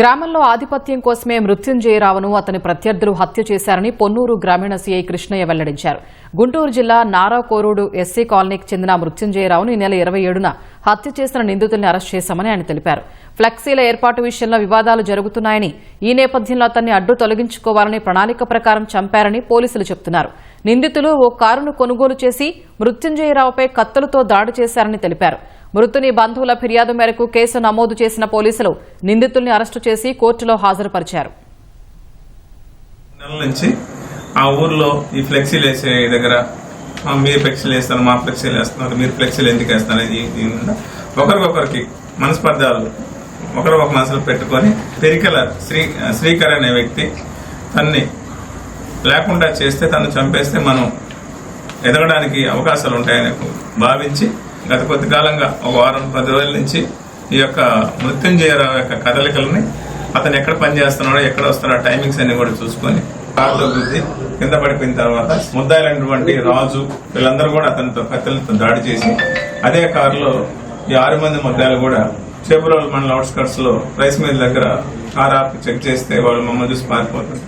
గ్రామంలో ఆధిపత్యం కోసమే మృత్యుంజయరావును అతని ప్రత్యర్థులు హత్య చేశారని పొన్నూరు గ్రామీణ సీఐ కృష్ణయ్య వెల్లడించారు. గుంటూరు జిల్లా నారాకోరూడు ఎస్సీ కాలనీకి చెందిన మృత్యుంజయరావును ఈ నెల ఇరవై ఏడున హత్య చేసిన నిందితుల్ని అరెస్ట్ చేశామని ఆయన తెలిపారు. ఫ్లెక్సీల ఏర్పాటు విషయంలో వివాదాలు జరుగుతున్నాయని ఈ నేపథ్యంలో అతన్ని అడ్డు తొలగించుకోవాలని ప్రణాళిక ప్రకారం చంపారని పోలీసులు చెబుతున్నారు నిందితులు ఓ కారును కొనుగోలు చేసి మృత్యుంజయరావుపై కత్తులతో దాడి చేశారని తెలిపారు. మృతుని బంధువుల ఫిర్యాదు మేరకు కేసు నమోదు చేసిన పోలీసులు నిందితుల్ని అరెస్టు చేసి కోర్టులో హాజరుపరిచారు. నెలల నుంచి ఆ ఊర్లో ఈ ఫ్లెక్సీలు వేసే దగ్గర మీరు ఫ్లెక్సీలు వేస్తారు మా ఫ్లెక్సీలు వేస్తున్నారు మీరు ఫ్లెక్సీలు ఎందుకు వేస్తారు ఒకరికొకరికి మనస్పర్ధాలు ఒకరు ఒక మనసులో పెట్టుకొని పెరికల శ్రీ శ్రీకర్ అనే వ్యక్తి తన్ని లేకుండా చేస్తే తను చంపేస్తే మనం ఎదగడానికి అవకాశాలు ఉంటాయని భావించి గత కొద్ది కాలంగా ఒక వారం పది రోజుల నుంచి ఈ యొక్క మృత్యుంజయరావు యొక్క కదలికలని అతను ఎక్కడ పని చేస్తున్నాడో ఎక్కడ వస్తున్నాడో టైమింగ్స్ అన్ని కూడా చూసుకొని కారులో గుద్ది కింద పడిపోయిన తర్వాత ముద్దాయిలైనటువంటి రాజు వీళ్ళందరూ కూడా అతనితో కత్తులతో దాడి చేసి అదే కారులో ఈ ఆరు మంది ముద్దాయిలు కూడా చేపురోలు మండల అవుట్స్కట్స్లో రైస్ మిల్ దగ్గర కార్ ఆపి చెక్ చేస్తే వాళ్ళు మమ్మల్ని చూసి పారిపోతుంది